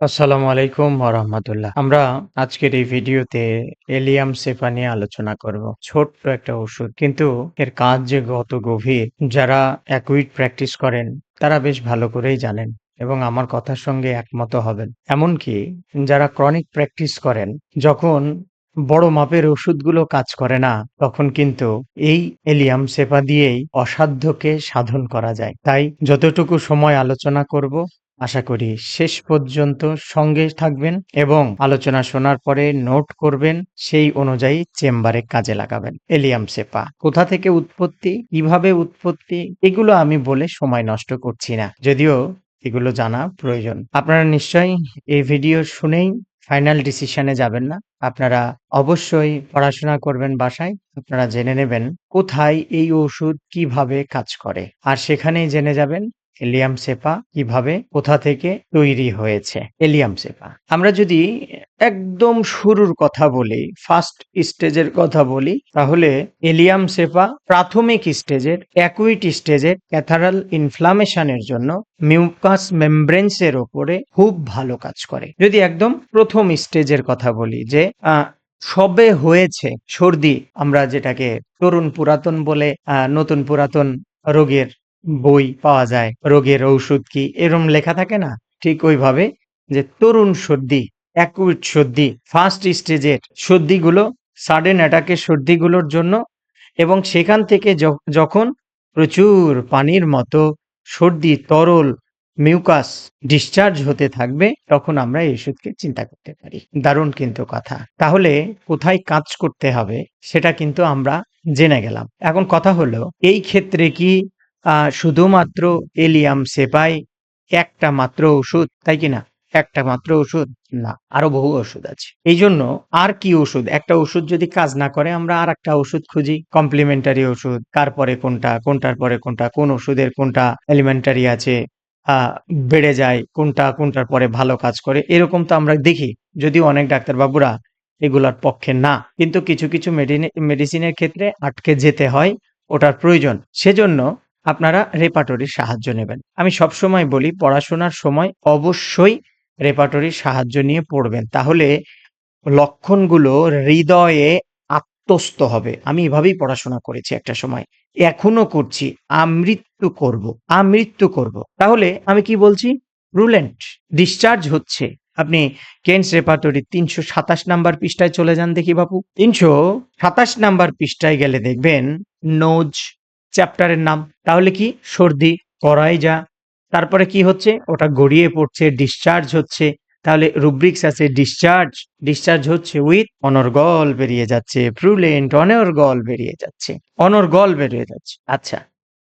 আসসালামু আলাইকুম ওরহমতুল্লাহ আমরা আজকের এই ভিডিওতে এলিয়াম সেফা নিয়ে আলোচনা করব। ছোট্ট একটা ওষুধ। কিন্তু এর কাজ যে কত গভীর, যারা অ্যাকুইট প্র্যাকটিস করেন, তারা বেশ ভালো করেই জানেন এবং আমার কথার সঙ্গে একমত হবেন। এমনকি যারা ক্রনিক প্র্যাকটিস করেন, যখন বড় মাপের ওষুধগুলো কাজ করে না, তখন কিন্তু এই এলিয়াম সেপা দিয়েই অসাধ্যকে সাধন করা যায়। তাই যতটুকু সময় আলোচনা করব আশা করি শেষ পর্যন্ত সঙ্গে থাকবেন এবং আলোচনা শোনার পরে নোট করবেন, সেই অনুযায়ী চেম্বারে কাজে লাগাবেন। এলিয়াম সেপা, কোথা থেকে উৎপত্তি, কীভাবে উৎপত্তি, এগুলো আমি বলে সময় নষ্ট করছি না। যদিও এগুলো জানা প্রয়োজন। আপনারা নিশ্চয়ই এই ভিডিও শুনেই ফাইনাল ডিসিশনে যাবেন না। আপনারা অবশ্যই পড়াশোনা করবেন বাসায়। আপনারা জেনে নেবেন কোথায় এই ওষুধ কীভাবে কাজ করে। আর সেখানেই জেনে যাবেন এলিয়াম সেপা কীভাবে কোথা থেকে তৈরি হয়েছে? Allium cepa. আমরা যদি একদম শুরুর কথা বলি ফার্স্ট স্টেজের কথা বলি, তাহলে এলিয়াম সেপা প্রাথমিক স্টেজের অ্যাকুইট স্টেজের ক্যাথারাল ইনফ্লামেশনের জন্য মিউকাস মেমব্রেন্সের ওপরে খুব ভালো কাজ করে। যদি একদম প্রথম স্টেজের কথা বলি যে সবে হয়েছে সর্দি, আমরা যেটাকে তরুণ পুরাতন বলে নতুন পুরাতন রোগের বই পাওয়া যায়। রোগের ঔষধ কি? এরম লেখা থাকে না? ঠিক ওইভাবে যে তরুণ সর্দি অ্যাকুইট সর্দি ফার্স্ট স্টেজের সর্দিগুলো সাডেন অ্যাটাকের সর্দিগুলোর জন্য এবং সেখান থেকে যখন প্রচুর পানির মতো সর্দি, তরল মিউকাস ডিসচার্জ হতে থাকবে, তখন আমরা এই ওষুধকে চিন্তা করতে পারি। দারুণ কিন্তু কথা। তাহলে কোথায় কাজ করতে হবে, সেটা কিন্তু আমরা জেনে গেলাম। এখন কথা হলো, এই ক্ষেত্রে কি শুধুমাত্র এলিয়াম সেপাই, একটা মাত্র ওষুধ, তাই কি না? একটা মাত্র ওষুধ, না, আরও বহু ওষুধ আছে। এই জন্য আর কি ওষুধ? একটা ওষুধ যদি কাজ না করে, আমরা আর একটা ওষুধ খুঁজি। কমপ্লিমেন্টারি ওষুধ কার পরে কোনটা, কোনটার পরে কোনটা, কোন ওষুধের কোনটা এলিমেন্টারি আছে বেড়ে যায়, কোনটা, কোনটার পরে ভালো কাজ করে, এরকম তো আমরা দেখি। যদিও অনেক ডাক্তারবাবুরা এগুলার পক্ষে না, কিন্তু কিছু কিছু মেডিসিনের ক্ষেত্রে আটকে যেতে হয়, ওটার প্রয়োজন। সেজন্য আপনারা রেপাটরির সাহায্য নেবেন। আমি সবসময় বলি, পড়াশোনার সময় অবশ্যই রেপাটরির সাহায্য নিয়ে পড়বেন। তাহলে লক্ষণগুলো হৃদয়ে আত্মস্থ হবে। আমি এভাবেই পড়াশোনা করেছি একটা সময়। এখনও করছি। আমৃত্যু করব। আমৃত্যু করব। তাহলে আমি কি বলছি? রুলেন্ট ডিসচার্জ হচ্ছে। আপনি কেন্স রেপাটরি তিনশো সাতাশ নাম্বার পৃষ্ঠায় চলে যান দেখি বাপু। তিনশো সাতাশ নাম্বার পৃষ্ঠায় গেলে দেখবেন নোজ চ্যাপ্টারের নাম। তাহলে কি? সর্দি করাই যা। তারপরে কি হচ্ছে? ওটা গড়িয়ে পড়ছে ডিসচার্জ হচ্ছে। তাহলে রুব্রিক্স আছে ডিসচার্জ ডিসচার্জ হচ্ছে উইথ অনর্গল বেরিয়ে যাচ্ছে ফ্রুলেন্ট অনর্গল বেরিয়ে যাচ্ছে। অনর্গল বেরিয়ে যাচ্ছে। আচ্ছা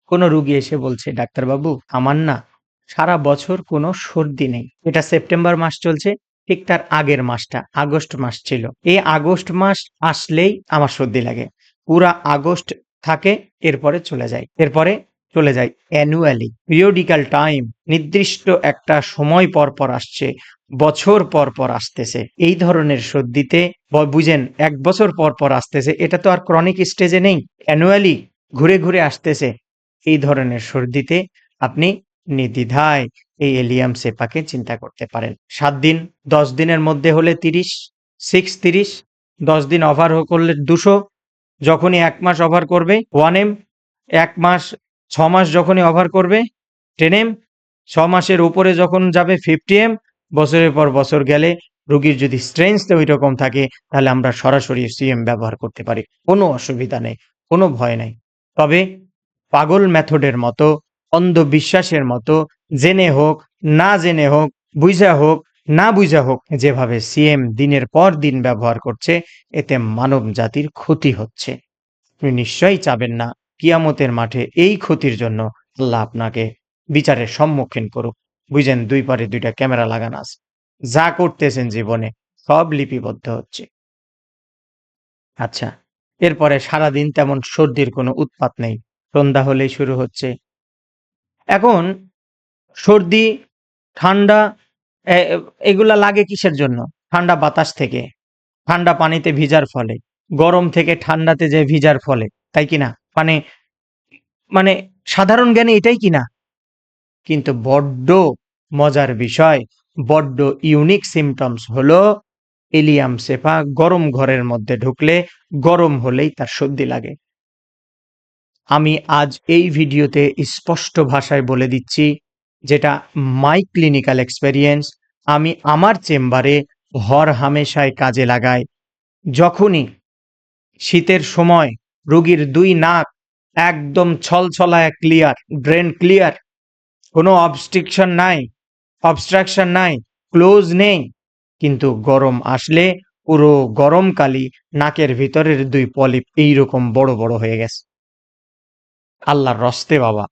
কোনো রুগী এসে বলছে, ডাক্তারবাবু, আমার না সারা বছর কোনো সর্দি নেই। এটা সেপ্টেম্বর মাস চলছে, ঠিক তার আগের মাসটা, আগস্ট মাস ছিল। এই আগস্ট মাস আসলেই আমার সর্দি লাগে। পুরা আগস্ট থাকে, এরপরে চলে যায়। এরপরে চলে যায় অ্যানুয়ালি পিরিয়ডিক্যাল টাইম নির্দিষ্ট একটা সময় পর পর আসছে, বছর পর পর আসতেছে। এই ধরনের সর্দিতে বুঝেন, এক বছর পর পর আসতেছে। এটা তো আর ক্রনিক স্টেজে নেই অ্যানুয়ালি ঘুরে ঘুরে আসতেছে। এই ধরনের সর্দিতে আপনি নির্দ্বিধায় এই এলিয়াম সেপাকে চিন্তা করতে পারেন। সাত দিন, দশ দিনের মধ্যে হলে তিরিশ সিক্স তিরিশ, দশ দিন ওভার করলে দুশো যখনই এক মাস ওভার করবে ওয়ান এম এক মাস, ছ মাস যখনই ওভার করবে টেন এম ছ মাসের উপরে যখন যাবে ফিফটি এম বছরের পর বছর গেলে রোগীর যদি স্ট্রেংথ ওই রকম থাকে, তাহলে আমরা সরাসরি সিএম ব্যবহার করতে পারি। কোনো অসুবিধা নেই, কোনো ভয় নেই। তবে পাগল মেথডের মতো, অন্ধবিশ্বাসের মতো, জেনে হোক, না জেনে হোক, বুঝা হোক না বুঝা হোক যেভাবে সিএম দিনের পর দিন ব্যবহার করছে, এতে মানব জাতির ক্ষতি হচ্ছে। আপনি নিশ্চয়ই চাবেন না কিয়ামতের মাঠে এই ক্ষতির জন্য আল্লাহ আপনাকে বিচারের সম্মুখীন করুক। বুঝেন দুই পারে দুইটা ক্যামেরা লাগানো আছে যা করতেছেন জীবনে সব লিপিবদ্ধ হচ্ছে। আচ্ছা এরপরে সারাদিন তেমন সর্দির কোনো উৎপাত নেই। সন্ধ্যা হলেই শুরু হচ্ছে। এখন সর্দি, ঠান্ডা এগুলা লাগে কিসের জন্য? ঠান্ডা বাতাস থেকে। ঠান্ডা পানিতে ভিজার ফলে। গরম থেকে ঠান্ডাতে যে ভিজার ফলে। তাই কি না? মানে মানে সাধারণ জ্ঞানে এটাই কি না? কিন্তু বড্ড মজার বিষয়, বড্ড ইউনিক সিমটমস হলো এলিয়াম সেপা গরম ঘরের মধ্যে ঢুকলে গরম হলেই তার সর্দি লাগে। আমি আজ এই ভিডিওতে স্পষ্ট ভাষায় বলে দিচ্ছি যেটা মাই ক্লিনিক্যাল এক্সপেরিয়েন্স আমি আমার চেম্বারে হর হামেশায় কাজে লাগাই। যখনই শীতের সময় রুগীর দুই নাক একদম ছলছলায় ক্লিয়ার ড্রেন ক্লিয়ার কোনো অবস্ট্রিকশন নাই অবস্ট্রাকশন নাই ক্লোজ নেই, কিন্তু গরম আসলে পুরো গরমকালই নাকের ভিতরের দুই পলিপ এইরকম বড় বড় হয়ে গেছে। আল্লাহর রস্তে বাবা।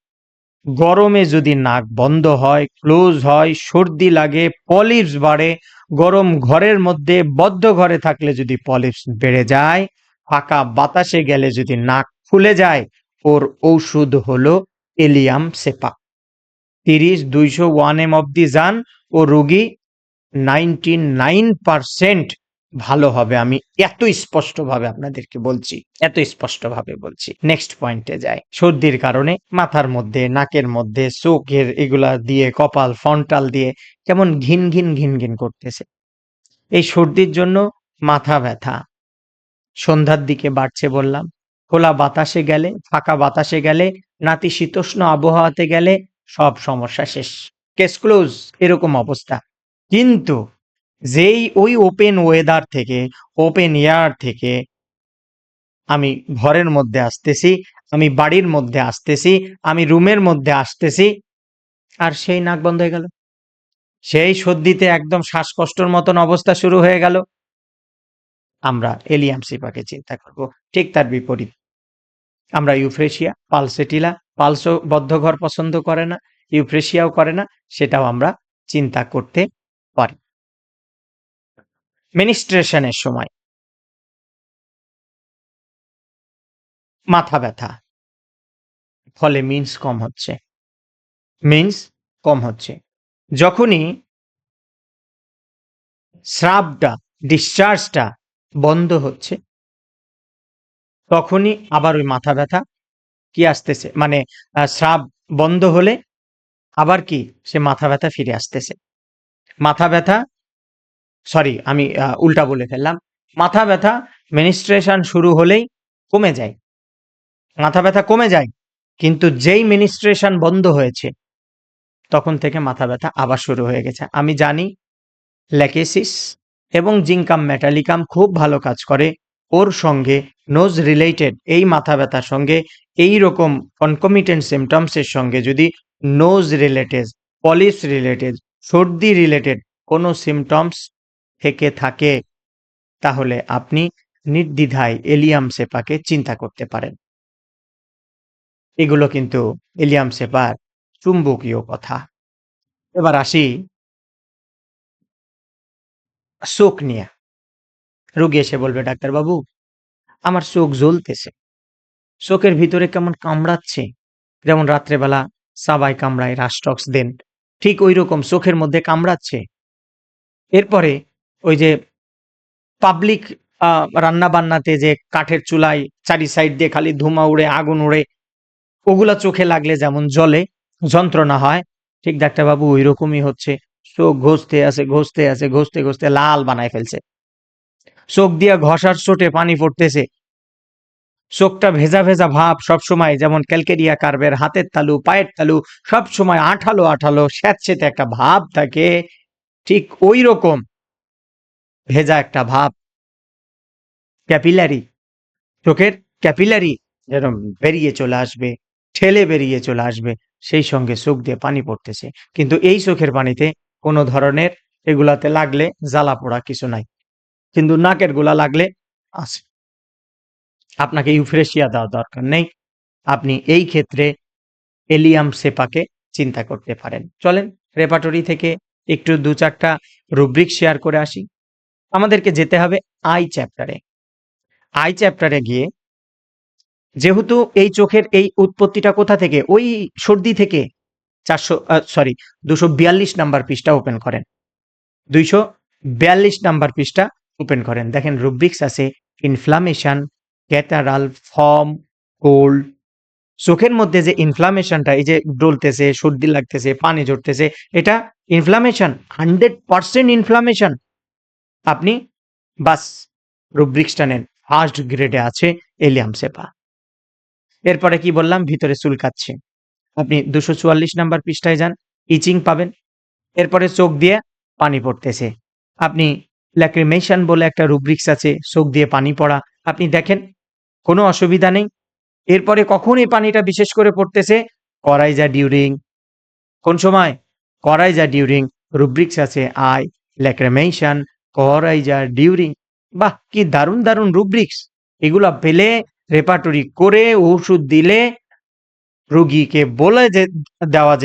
গরমে যদি নাক বন্ধ হয়, ক্লোজ হয়, সর্দি লাগে, পলিপস বাড়ে, গরম ঘরের মধ্যে বদ্ধ ঘরে থাকলে যদি পলিপস বেড়ে যায়, ফাঁকা বাতাসে গেলে যদি নাক ফুলে যায়, ওর ঔষধ হলো এলিয়াম সেপা। তিরিশ, দুইশো ওয়ান এম অব্দি যান, ও রুগী নাইনটি নাইন পারসেন্ট ভালো হবে, আমি এত স্পষ্টভাবে আপনাদেরকে বলছি, এত স্পষ্টভাবে বলছি। নেক্সট পয়েন্টে যাই। সর্দির কারণে মাথার মধ্যে, নাকের মধ্যে, চোখের এগুলা দিয়ে, কপাল ফন্টাল দিয়ে কেমন ঘিন ঘিন ঘিন ঘিন করতেছে। এই সর্দির জন্য মাথা ব্যথা। সন্ধ্যার দিকে বাড়ছে বললাম। খোলা বাতাসে গেলে, ফাঁকা বাতাসে গেলে নাতিশীতোষ্ণ আবহাওয়াতে গেলে সব সমস্যা শেষ। কেস ক্লোজ এরকম অবস্থা। কিন্তু যেই ওই ওপেন ওয়েদার থেকে ওপেন এয়ার থেকে আমি ঘরের মধ্যে আসতেছি, আমি বাড়ির মধ্যে আসতেছি, আমি রুমের মধ্যে আসতেছি, আর সেই নাক বন্ধ হয়ে গেল। সেই সর্দিতে একদম শ্বাসকষ্টর মতন অবস্থা শুরু হয়ে গেল। আমরা এলিয়াম সিপাকে চিন্তা করব। ঠিক তার বিপরীত। আমরা ইউফ্রেশিয়া, পালসেটিলা, পালসও বদ্ধ ঘর পছন্দ করে না, ইউফ্রেশিয়াও করে না, সেটাও আমরা চিন্তা করতে পারি। মিনিস্ট্রেশনের সময়। মাথা ব্যথা। ফলে মিন্স কম হচ্ছে। মিন্স কম হচ্ছে। যখনই স্রাবটা ডিসচার্জটা বন্ধ হচ্ছে, তখনই আবার ওই মাথা ব্যথা কি আসতেছে? মানে স্রাব বন্ধ হলে আবার কি? সে মাথা ব্যথা ফিরে আসতেছে। মাথা ব্যথা সরি আমি উল্টা বলে ফেললাম। মাথা ব্যথা মিনিস্ট্রেশন শুরু হলেই কমে যায়। মাথা ব্যথা কমে যায়, কিন্তু যেই মিনিস্ট্রেশন বন্ধ হয়েছে, তখন থেকে মাথা ব্যথা আবার শুরু হয়ে গেছে। আমি জানি ল্যাকেসিস এবং জিঙ্কাম মেটালিকাম খুব ভালো কাজ করে। ওর সঙ্গে নোজ রিলেটেড এই মাথা ব্যথার সঙ্গে এই রকম কনকমিটেন্ট সিমটমসের সঙ্গে যদি নোজ রিলেটেড পলিস রিলেটেড সর্দি রিলেটেড কোনো সিমটমস থেকে থাকে, তাহলে আপনি নির্দ্বিধায় এলিয়াম সেপাকে চিন্তা করতে পারেন। এগুলো কিন্তু এলিয়াম সেপার চুম্বকীয় কথা। এবার আসি শোক নিয়ে। রোগী এসে বলবে, ডাক্তারবাবু, আমার চোখ জ্বলতেছে। চোখের ভিতরে কেমন কামড়াচ্ছে? যেমন রাত্রেবেলা সাবাই কামড়ায় রাস্টক্স দেন, ঠিক ওই রকম চোখের মধ্যে কামড়াচ্ছে। এরপরে ওই যে পাবলিক রান্না বান্নাতে যে কাঠের চুলায় চারি সাইড দিয়ে খালি ধুমা উড়ে, আগুন উড়ে, ওগুলা চোখে লাগলে যেমন জলে যন্ত্রণা হয়। ঠিক ডাক্তারবাবু ওই রকমই হচ্ছে। চোখ ঘষতে আছে ঘষতে আছে, ঘষতে ঘষতে লাল বানায় ফেলছে। চোখ দিয়ে ঘষার চোটে পানি পড়তেছে। চোখটা ভেজা ভেজা ভাব সব সময় যেমন ক্যালকেরিয়া কার্বের হাতের তালু, পায়ের তালু সব সময় আঠালো আঠালো, স্যাঁতসেতে একটা ভাব থাকে। ঠিক ওই রকম ভেজা একটা ভাব। ক্যাপিলারি। চোখের ক্যাপিলারি যেরকম বেরিয়ে চলে আসবে, ঠেলে বেরিয়ে চলে আসবে, সেই সঙ্গে চোখ দিয়ে পানি পড়তেছে। কিন্তু এই চোখের পানিতে কোনো ধরনের এগুলাতে লাগলে জ্বালা পোড়া কিছু নাই। কিন্তু নাকের গোলা লাগলে আছে। আপনাকে ইউফ্রেশিয়া দেওয়া দরকার নেই। আপনি এই ক্ষেত্রে এলিয়াম সেপাকে চিন্তা করতে পারেন। চলেন রেপাটরি থেকে একটু দু চারটা রুব্রিক শেয়ার করে আসি। আমাদেরকে যেতে হবে আই চ্যাপ্টারে আই চ্যাপ্টারে গিয়ে যেহেতু এই চোখের এই উৎপত্তিটা কোথা থেকে? ওই সর্দি থেকে চারশো সরি দুশো বিয়াল্লিশ নাম্বার পৃষ্ঠা ওপেন করেন। দুইশো বিয়াল্লিশ নাম্বার পৃষ্ঠা ওপেন করেন। দেখেন রুব্রিক্স আছে ইনফ্লামেশন ক্যাটারাল ফর্ম কোল্ড চোখের মধ্যে যে ইনফ্লামেশনটা এই যে ডলতেছে সর্দি লাগতেছে, পানি ঝরতেছে, এটা ইনফ্লামেশন হান্ড্রেড পার্সেন্ট ইনফ্লামেশন আপনি বাস রুব্রিক্সটা নেন। ফার্স্ট গ্রেডে আছে এলিয়াম সেপা। এরপরে কি বললাম? ভিতরে চুলকাচ্ছে আপনি দুশো চুয়াল্লিশ নাম্বার পৃষ্ঠায় যান, ইচিং পাবেন। এরপরে চোখ দিয়ে পানি পড়তেছে। আপনি ল্যাক্রিমেশন বলে একটা রুব্রিক্স আছে, চোখ দিয়ে পানি পড়া। আপনি দেখেন, কোনো অসুবিধা নেই। এরপরে কখন এই পানিটা বিশেষ করে পড়তেছে, করাই যা ডিউরিং। কোন সময়? করাই যা ডিউরিং। রুব্রিক্স আছে আই, ল্যাক্রিমেশন করাই যা ডিউরিং বাহ, কি দারুণ দারুণ রুব্রিক্স এগুলা পেলে রেপার্টরি করে ওষুধ দিলে রোগীকে বলে যে, দেওয়া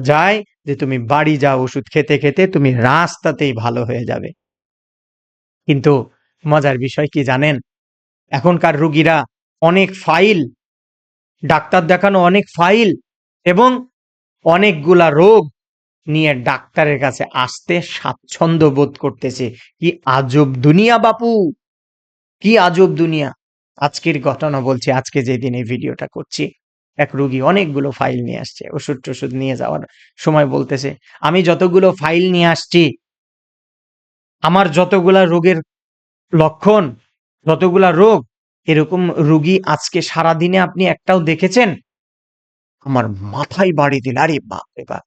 যায় যে, তুমি বাড়ি যাও ওষুধ খেতে খেতে, তুমি রাস্তাতেই ভালো হয়ে যাবে। কিন্তু মজার বিষয় কি জানেন? এখনকার রুগীরা অনেক ফাইল ডাক্তার দেখানো অনেক ফাইল এবং অনেকগুলা রোগ নিয়ে ডাক্তারের কাছে আসতে স্বাচ্ছন্দ্য বোধ করতেছে। কি আজব দুনিয়া বাপু! কি আজব দুনিয়া! আজকের ঘটনা বলছি, আজকে যে দিন এই ভিডিওটা করছি, এক রুগী অনেকগুলো ফাইল নিয়ে আসছে ওষুধ টষুধ নিয়ে যাওয়ার সময় বলতেছে, আমি যতগুলো ফাইল নিয়ে আসছি, আমার যতগুলা রোগের লক্ষণ, যতগুলা রোগ, এরকম রুগী আজকে সারা দিনে আপনি একটাও দেখেছেন? আমার মাথায় বাড়ি দিল, আরে বাপ রে বাপ!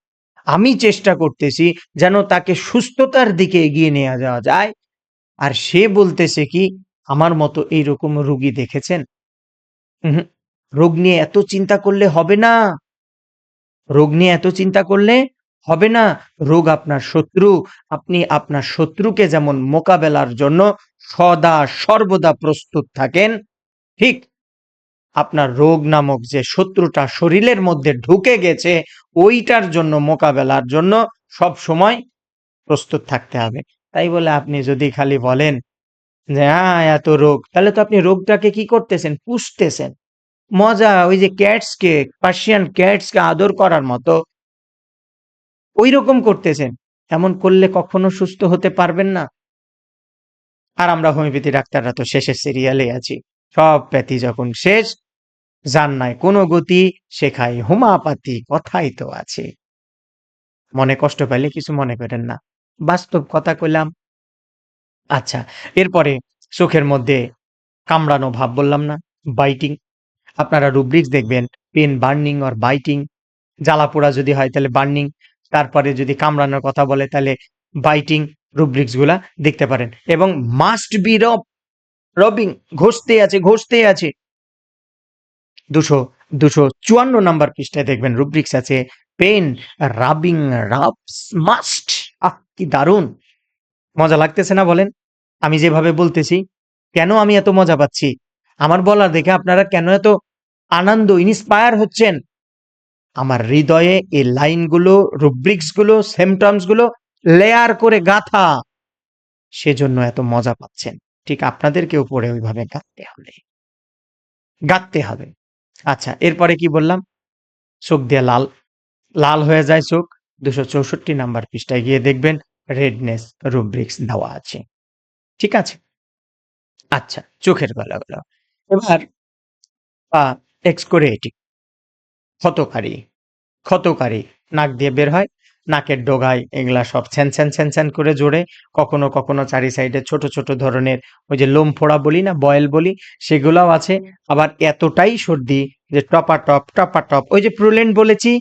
আমি চেষ্টা করতেছি যেন তাকে সুস্থতার দিকে এগিয়ে নিয়ে যাওয়া যায়। আর সে বলতেছে কি, আমার মতো এইরকম রুগী দেখেছেন? রোগ নিয়ে এত চিন্তা করলে হবে না। রোগ নিয়ে এত চিন্তা করলে হবে না। রোগ আপনার শত্রু। আপনি আপনার শত্রুকে যেমন মোকাবেলার জন্য সদা সর্বদা প্রস্তুত থাকেন। ঠিক আপনার রোগ নামক যে শত্রুটা শরীরের মধ্যে ঢুকে গেছে, ওইটার জন্য মোকাবেলার জন্য সব সময় প্রস্তুত থাকতে হবে। তাই বলে আপনি যদি খালি বলেন যে হ্যাঁ এত রোগ। তাহলে তো আপনি রোগটাকে কি করতেছেন? পুষতেছেন। মজা, ওই যে ক্যাটসকে, পার্সিয়ান ক্যাটসকে আদর করার মতো ওই রকম করতেছেন। এমন করলে কখনো সুস্থ হতে পারবেন না। আর আমরা হোমিওপ্যাথি ডাক্তাররা তো শেষের সিরিয়ালে আছি। সব প্যাথি যখন শেষ যার নাই কোনো গতি শেখাই হোমাপাতি, কথাই তো আছে। মনে কষ্ট পাইলে কিছু মনে করেন না। বাস্তব কথা কইলাম। আচ্ছা এরপরে চোখের মধ্যে কামড়ানো ভাব বললাম না বাইটিং আপনারা রুব্রিক্স দেখবেন পেন বার্নিং অর বাইটিং জ্বালা পোড়া যদি হয় তাহলে বার্নিং তারপরে যদি কামড়ানোর কথা বলে তাহলে বাইটিং রুব্রিক্সগুলা দেখতে পারেন। এবং মাস্ট বি রব রবিং ঘষতে আছে ঘষতে আছে। দুশো দুশো চুয়ান্ন নাম্বার পৃষ্ঠায় দেখবেন রুব্রিক্স আছে পেন রাবিং রাবস মাস্ট আহ, কি দারুণ। মজা লাগতেছে না বলেন? আমি যেভাবে বলতেছি, কেন আমি এত মজা পাচ্ছি? আমার বলা দেখে আপনারা কেন এত আনন্দ ইন্সপায়ার হচ্ছেন? আমার হৃদয়ে এই লাইনগুলো রুব্রিক্সগুলো সিমটমসগুলো লেয়ার করে গাথা। সেজন্য এত মজা পাচ্ছেন। ঠিক আপনাদেরকেও পড়ে ওইভাবে গাঁথতে হবে। গাঁথতে হবে। আচ্ছা এরপরে কি বললাম? চোখ দিয়ে লাল লাল হয়ে যায় চোখ। দুশো চৌষট্টি নাম্বার পৃষ্ঠায় গিয়ে দেখবেন রেডনেস রুব্রিক্স দেওয়া আছে। ঠিক আছে? আচ্ছা চোখের গলা গলা এবার এক্সকোরেটিক ক্ষতকারী ক্ষতকারী, নাক দিয়ে বের হয়। নাকের ডোগায় এগুলা সব ছ্যান ছ্যান ছ্যান করে জোরে কখনো কখনো চারি সাইডে ছোট ছোট ধরনের ওই যে লোম ফোড়া বলি না, বয়েল বলি, সেগুলাও আছে। আবার এতটাই সর্দি যে টপা টপ টপা টপ, ওই যে প্রুলেন্ট বলেছি,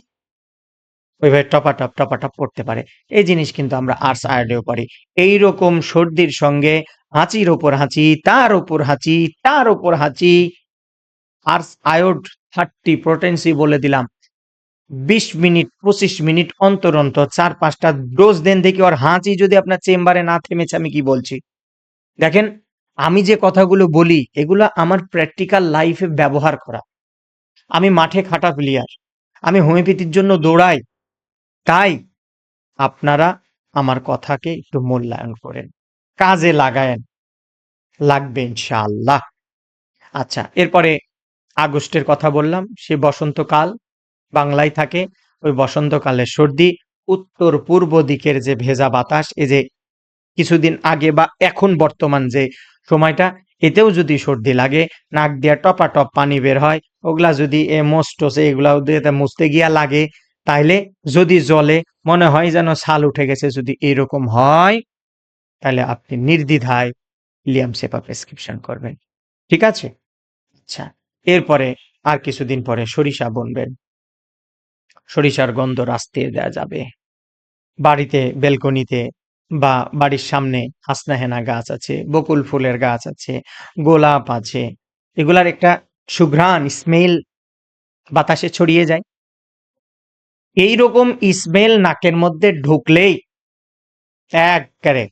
ওইভাবে টপা টপ টপা টপ করতে পারে। এই জিনিস কিন্তু আমরা আর্টস আয়োডেও পারি এইরকম সর্দির সঙ্গে হাঁচির ওপর হাঁচি, তার ওপর হাঁচি, তার ওপর হাঁচি, আর্টস আয়োড থার্টি প্রোটেন্সি বলে দিলাম। বিশ মিনিট, পঁচিশ মিনিট অন্তর অন্তর, চার পাঁচটা ডোজ দেন দেখি ওর হাঁচি যদি আপনার চেম্বারে না থেমেছে, আমি কি বলছি? দেখেন, আমি যে কথাগুলো বলি, এগুলো আমার প্র্যাকটিক্যাল লাইফে ব্যবহার করা। আমি মাঠে খাটা প্লেয়ার আমি হোমিওপ্যাথির জন্য দৌড়াই। তাই আপনারা আমার কথাকে একটু মূল্যায়ন করেন, কাজে লাগায়েন। লাগবে ইনশাআল্লাহ। আচ্ছা এরপরে আগস্টের কথা বললাম, সে বসন্তকাল। বাংলায় থাকে। ওই বসন্তকালে সর্দি, উত্তর পূর্ব দিকের যে ভেজা বাতাস, এই যে কিছুদিন আগে বা এখন বর্তমান যে সময়টা, এতেও যদি সর্দি লাগে, নাক দিয়ে টপা টপ পানি বের হয়, ওগুলা যদি এ মোস্টোসে এগুলা দিয়ে মুছতে গিয়া লাগে, তাইলে যদি জলে মনে হয় যেন ছাল উঠে গেছে যদি এরকম হয় তাহলে আপনি নির্দ্বিধায় লিয়াম সেপা প্রেসক্রিপশন করবেন। ঠিক আছে? আচ্ছা এরপরে আর কিছুদিন পরে সরিষা বুনবেন। সরিষার গন্ধ রাস্তে দেওয়া যাবে। বাড়িতে বেলকনিতে বা বাড়ির সামনে হাসনাহেনা গাছ আছে, বকুল ফুলের গাছ আছে, গোলাপ আছে, এগুলার একটা সুঘ্রাণ স্মেল বাতাসে ছড়িয়ে যায়। এই রকম স্মেল নাকের মধ্যে ঢুকলেই একবারে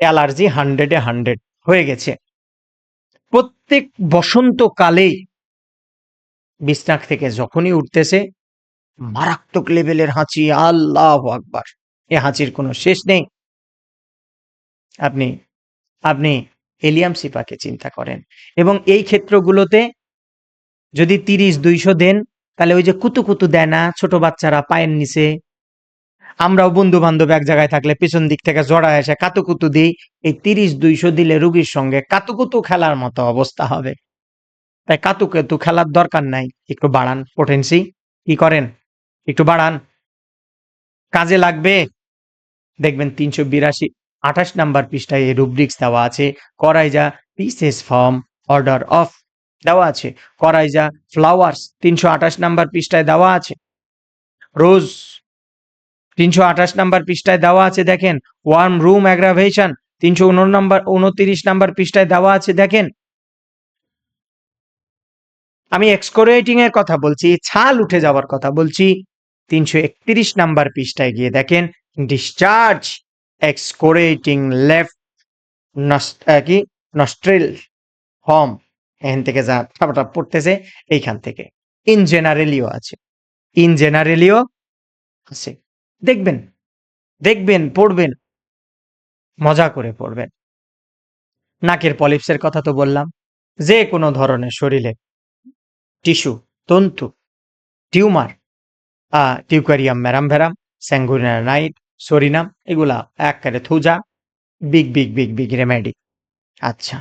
অ্যালার্জি হান্ড্রেডে হান্ড্রেড হয়ে গেছে। প্রত্যেক বসন্তকালেই বিছনাক থেকে যখনই উঠতেছে মারাত্মক লেভেলের হাঁচি, আল্লাহ আকবার। এ হাঁচির কোনো শেষ নেই। আপনি আপনি এলিয়াম সিপাকে চিন্তা করেন এবং এই ক্ষেত্রগুলোতে যদি তিরিশ, দুইশো দেন, তাহলে ওই যে কুতু কুতু দেয় না, ছোট বাচ্চারা পায়ের নিচে। আমরাও বন্ধু বান্ধব এক জায়গায় থাকলে পিছন দিক থেকে জড়া এসে কাতুকুতু দিই, এই তিরিশ, দুইশো দিলে রুগীর সঙ্গে কাতুকুতু খেলার মতো অবস্থা হবে। তাই কাতুকুতু খেলার দরকার নাই। একটু বাড়ান পোটেন্সি কি করেন? একটু বাড়ান। কাজে লাগবে? দেখবেন তিনশো বিরাশি, আঠাশ নাম্বার পৃষ্ঠায় এই রুব্রিক্স দেওয়া আছে। Coryza pieces form order of দেওয়া আছে। করাইজা ফ্লাওয়ার্স তিনশো আঠাশ নাম্বার পৃষ্ঠায় দেওয়া আছে। রোজ তিনশো আঠাশ নাম্বার পৃষ্ঠায় দেওয়া আছে, দেখেন। ওয়ার্ম রুম অ্যাগ্রাভেশন তিনশো উন নাম্বার, উনত্রিশ নাম্বার পৃষ্ঠায় দেওয়া আছে, দেখেন। আমি এক্সকোরেটিং এর কথা বলছি, ছাল উঠে যাওয়ার কথা বলছি। তিনশো একত্রিশ নাম্বার পৃষ্ঠায় গিয়ে দেখেন ডিসচার্জ এক্সকোরেটিং লেফট কি? নস্ট্রেল হম এখান থেকে যা ঠাপাটা পড়তেছে, এইখান থেকে। ইন জেনারেলিও আছে। ইন জেনারেলিও আছে। দেখবেন দেখবেন, পড়বেন। মজা করে পড়বেন। নাকের পলিপসের কথা তো বললাম। যে কোনো ধরনের শরীরে টিস্যু, তন্তু, tumour Teucrium marum verum sanguinaria night, psorinum, এগুলা এককারে thuja, big big big big remedy. আচ্ছা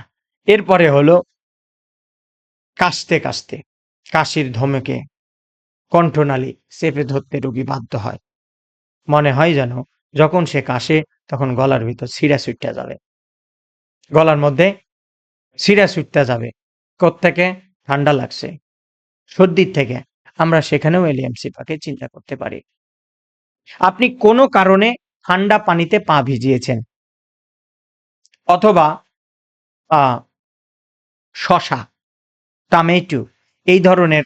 এরপরে হলো কাশতে কাশতে কাশির ধমকে কণ্ঠনালী চেপে ধরতে রোগী বাধ্য হয়। মনে হয় যেন যখন সে কাশে, তখন গলার ভিতর সিরা সুইটটা যাবে। গলার মধ্যে সিরা সুইটটা যাবে। থেকে ঠান্ডা লাগছে। সর্দির থেকে। আমরা সেখানেও এলিয়াম সিপাকে চিন্তা করতে পারি। আপনি কোনো কারণে ঠান্ডা পানিতে পা ভিজিয়েছেন? অথবা শশা, টমেটো, এই ধরনের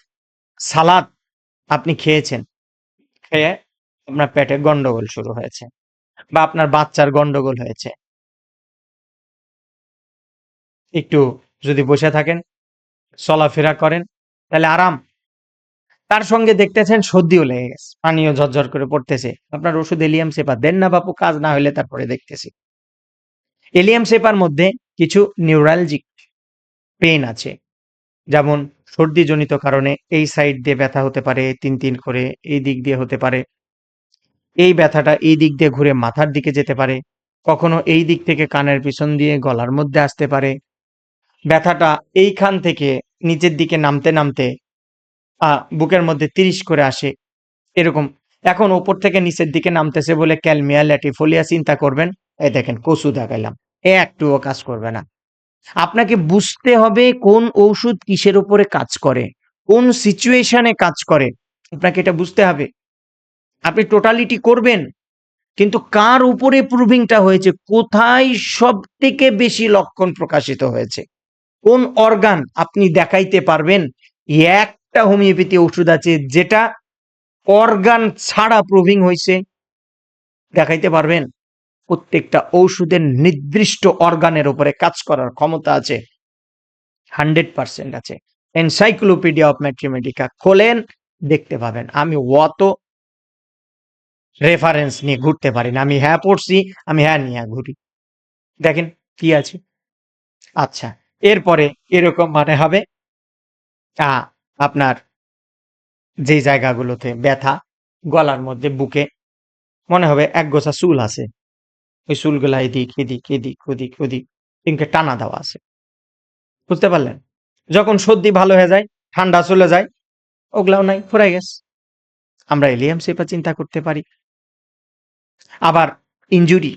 সালাদ আপনি খেয়েছেন? খেয়ে আপনার পেটে গন্ডগোল শুরু হয়েছে বা আপনার বাচ্চার গন্ডগোল হয়েছে। একটু যদি বসে থাকেন, চলাফেরা করেন, তাহলে আরাম। তার সঙ্গে দেখতেছেন সর্দিও লেগে গেছে, পানিও ঝরঝর করে পড়তেছে। আপনার ওষুধ এলিয়াম সেপা দেন না বাপু, কাজ না হলে তারপরে দেখতেছি। এলিয়াম সেপার মধ্যে কিছু নিউরালজিক পেন আছে, যেমন সর্দিজনিত কারণে এই সাইড দিয়ে ব্যথা হতে পারে, তিন তিন করে এই দিক দিয়ে হতে পারে। এই ব্যথাটা এই দিক দিয়ে ঘুরে মাথার দিকে যেতে পারে, কখনো এই দিক থেকে কানের পিছন দিয়ে গলার মধ্যে আসতে পারে। ব্যথাটা এইখান থেকে নিচের দিকে নামতে নামতে বুকের মধ্যে তিরিশ করে আসে, এরকম। এখন ওপর থেকে নিচের দিকে নামতেছে বলে ক্যালমিয়া ল্যাটিফোলিয়া চিন্তা করবেন। এই দেখেন, কচু দেখাইলাম। এ একটুও কাজ করবে না। আপনাকে বুঝতে হবে কোন ঔষধ কিসের উপরে কাজ করে, কোন সিচুয়েশনে কাজ করে। আপনাকে এটা বুঝতে হবে। আপনি টোটালিটি করবেন, কিন্তু কার উপরে প্রুভিংটা হয়েছে, কোথায় সব থেকে বেশি লক্ষণ প্রকাশিত হয়েছে, কোন অর্গান আপনি দেখাইতে পারবেন একটা হোমিওপ্যাথি ওষুধ আছে যেটা অর্গান ছাড়া প্রুভিং হয়েছে। দেখাইতে পারবেন, প্রত্যেকটা ঔষধের নির্দিষ্ট অর্গানের উপরে কাজ করার ক্ষমতা আছে। হান্ড্রেড পার্সেন্ট আছে। এনসাইক্লোপিডিয়া অফ ম্যাট্রিমেডিকা খোলেন, দেখতে পাবেন। আমি অত রেফারেন্স নিয়ে ঘুরতে পারি না। আমি হ্যাঁ পড়ছি, আমি হ্যাঁ নিয়ে ঘুরি। দেখেন কি আছে? আচ্ছা এরপরে এরকম মানে হবে আপনার যে জায়গাগুলোতে ব্যথা, গলার মধ্যে, বুকে, মনে হবে এক গোছা চুল আছে। ওই চুলগুলা এদিক এদিক এদিক, ওদিক ওদিক তিনকে টানা দেওয়া আছে। বুঝতে পারলেন? যখন সর্দি ভালো হয়ে যায়, ঠান্ডা চলে যায়, ওগুলাও নাই, ফুরাই গেছে। আমরা এলিয়াম সেপা চিন্তা করতে পারি। আবার ইনজুরি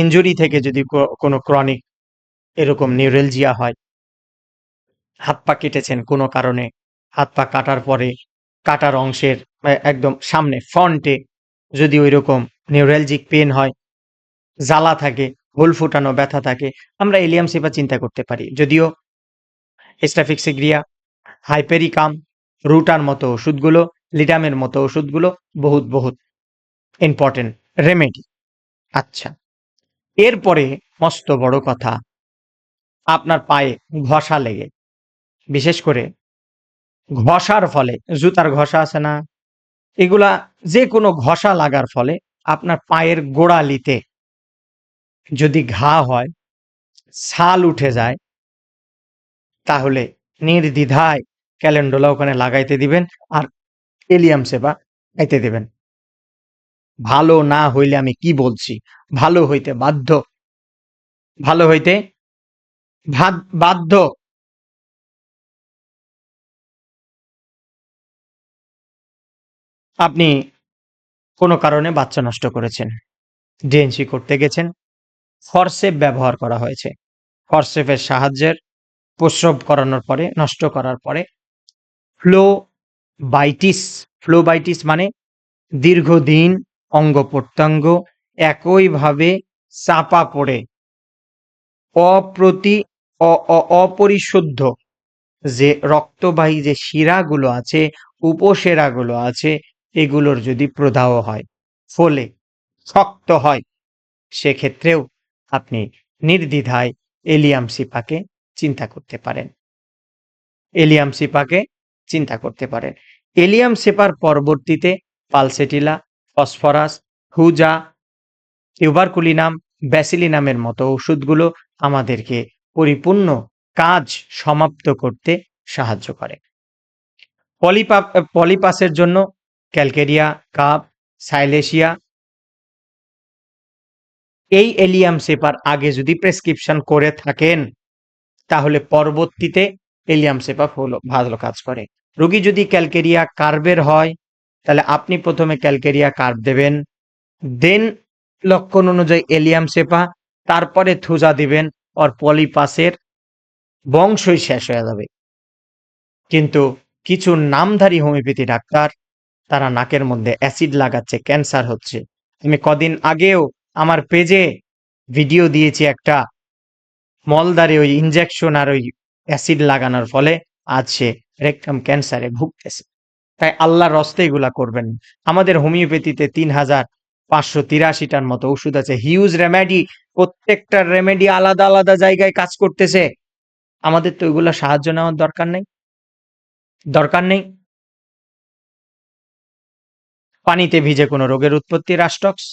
ইনজুরি থেকে যদি কোনো ক্রনিক এরকম নিউরেলজিয়া হয় হাত পা কেটেছেন কোনো কারণে। হাত পা কাটার পরে কাটার অংশের একদম সামনে, ফ্রন্টে যদি ওই রকম নিউরালজিক পেন হয়, জ্বালা থাকে, হোল ফুটানো ব্যথা থাকে, আমরা এলিয়াম সেপা চিন্তা করতে পারি। যদিও স্টাফিক্সিগ্রিয়া হাইপেরিকাম রুটার মতো ওষুধগুলো লিডামের মতো ওষুধগুলো বহুত বহুত ইম্পর্টেন্ট রেমেডি আচ্ছা এরপরে মস্ত বড় কথা, আপনার পায়ে ঘষা লেগে বিশেষ করে ঘষার ফলে, জুতার ঘষা আছে না, এগুলা যে কোনো ঘষা লাগার ফলে আপনার পায়ের গোড়ালিতে যদি ঘা হয়, ছাল উঠে যায়, তাহলে নির্দ্বিধায় ক্যালেন্ডোলা ওখানে লাগাইতে দিবেন আর এলিয়াম সেবা খাইতে দিবেন। ভালো না হইলে আমি কি বলছি? ভালো হইতে বাধ্য। ভালো হইতে বাধ্য। আপনি কোনো কারণে বাচ্চা নষ্ট করেছেন। ডিএনসি করতে গেছেন। ফরসেপ ব্যবহার করা হয়েছে। ফরসেপের সাহায্যের প্রস্রব করানোর পরে, নষ্ট করার পরে ফ্লো বাইটিস ফ্লোবাইটিস মানে দীর্ঘদিন অঙ্গ প্রত্যঙ্গ একইভাবে চাপা পড়ে। অপ্রতি অপরিশুদ্ধ যে রক্তবাহী যে শিরাগুলো আছে উপশিরাগুলো আছে এগুলোর যদি প্রদাহ হয়, ফলে শক্ত হয়, সেক্ষেত্রেও আপনি নির্দ্বিধায় এলিয়াম সিপাকে চিন্তা করতে পারেন। এলিয়াম সিপাকে চিন্তা করতে পারেন। এলিয়াম সেপার পরবর্তীতে পালসেটিলা, ফসফরাস, হুজা, টিউবারকুলিনাম, ব্যাসিলিনামের মতো ওষুধগুলো আমাদেরকে পরিপূর্ণ কাজ সমাপ্ত করতে সাহায্য করে। পলিপা, পলিপাসের জন্য ক্যালকেরিয়া, কাপ, সাইলেশিয়া। এই এলিয়াম সেপার আগে যদি প্রেসক্রিপশন করে থাকেন, তাহলে পরবর্তীতে এলিয়াম সেপা হলো, ভালো কাজ করে। রোগী যদি ক্যালকেরিয়া কার্বের হয়, তাহলে আপনি প্রথমে ক্যালকেরিয়া কার্ব দেবেন, দেন লক্ষণ অনুযায়ী এলিয়াম সেপা, তারপরে থুজা দিবেন ওর পলিপাসের বংশই শেষ হয়ে যাবে। কিন্তু কিছু নামধারী হোমিওপ্যাথি ডাক্তার তারা নাকের মধ্যে অ্যাসিড লাগাচ্ছে, ক্যান্সার হচ্ছে। আমি কদিন আগেও আমার পেজে ভিডিও দিয়েছি একটা মলদারে ওই ইনজেকশন আর ওই অ্যাসিড লাগানোর ফলে আজ সে রেকটাম ক্যান্সারে ভুগতেছে। তাই আল্লাহর রস্তে এগুলা করবেন আমাদের হোমিওপ্যাথিতে তিন হাজার পাঁচশো তিরাশিটার মতো ওষুধ আছে। হিউজ রেমেডি প্রত্যেকটার রেমেডি আলাদা আলাদা জায়গায় কাজ করতেছে। আমাদের তো এগুলো সাহায্য নেওয়ার দরকার নেই। দরকার নেই। পানিতে ভিজে কোনো রোগের উৎপত্তি রাস্টক্স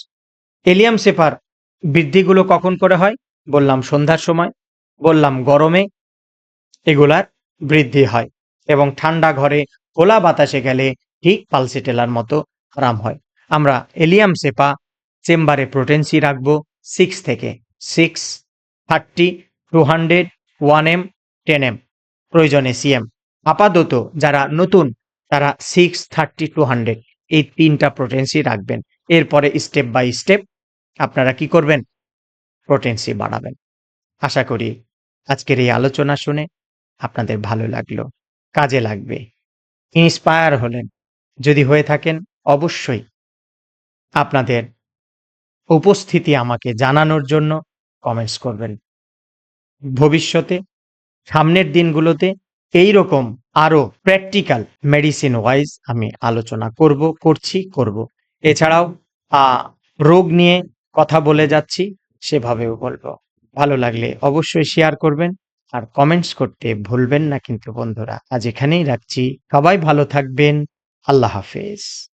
এলিয়াম সেফার বৃদ্ধিগুলো কখন করে হয়? বললাম সন্ধ্যার সময়। বললাম গরমে এগুলার বৃদ্ধি হয় এবং ঠান্ডা ঘরে খোলা বাতাসে গেলে ঠিক পালসিটেলার মতো আরাম হয়। আমরা এলিয়াম সেপা চেম্বারে প্রোটেন্সি রাখব সিক্স থেকে। Six thirty two hundred one M ten M প্রয়োজনে সিএম আপাতত যারা নতুন, তারা সিক্স থার্টি টু হান্ড্রেড এই তিনটা প্রোটেন্সি রাখবেন। এরপরে স্টেপ বাই স্টেপ আপনারা কি করবেন? প্রোটেন্সি বাড়াবেন। আশা করি আজকের এই আলোচনা শুনে আপনাদের ভালো লাগল, কাজে লাগবে ইন্সপায়ার হলেন। যদি হয়ে থাকেন, অবশ্যই আপনাদের উপস্থিতি আমাকে জানানোর জন্য কমেন্টস করবেন। ভবিষ্যতে, সামনের দিনগুলোতে এই রকম আরও প্র্যাকটিক্যাল মেডিসিন ওয়াইজ আমি আলোচনা করব, করছি, করব। এছাড়াও রোগ নিয়ে কথা বলে যাচ্ছি, সেভাবেও বলব। ভালো লাগলে অবশ্যই শেয়ার করবেন, আর কমেন্টস করতে ভুলবেন না কিন্তু বন্ধুরা। আজ এখানেই রাখছি। সবাই ভালো থাকবেন। আল্লাহ হাফেজ।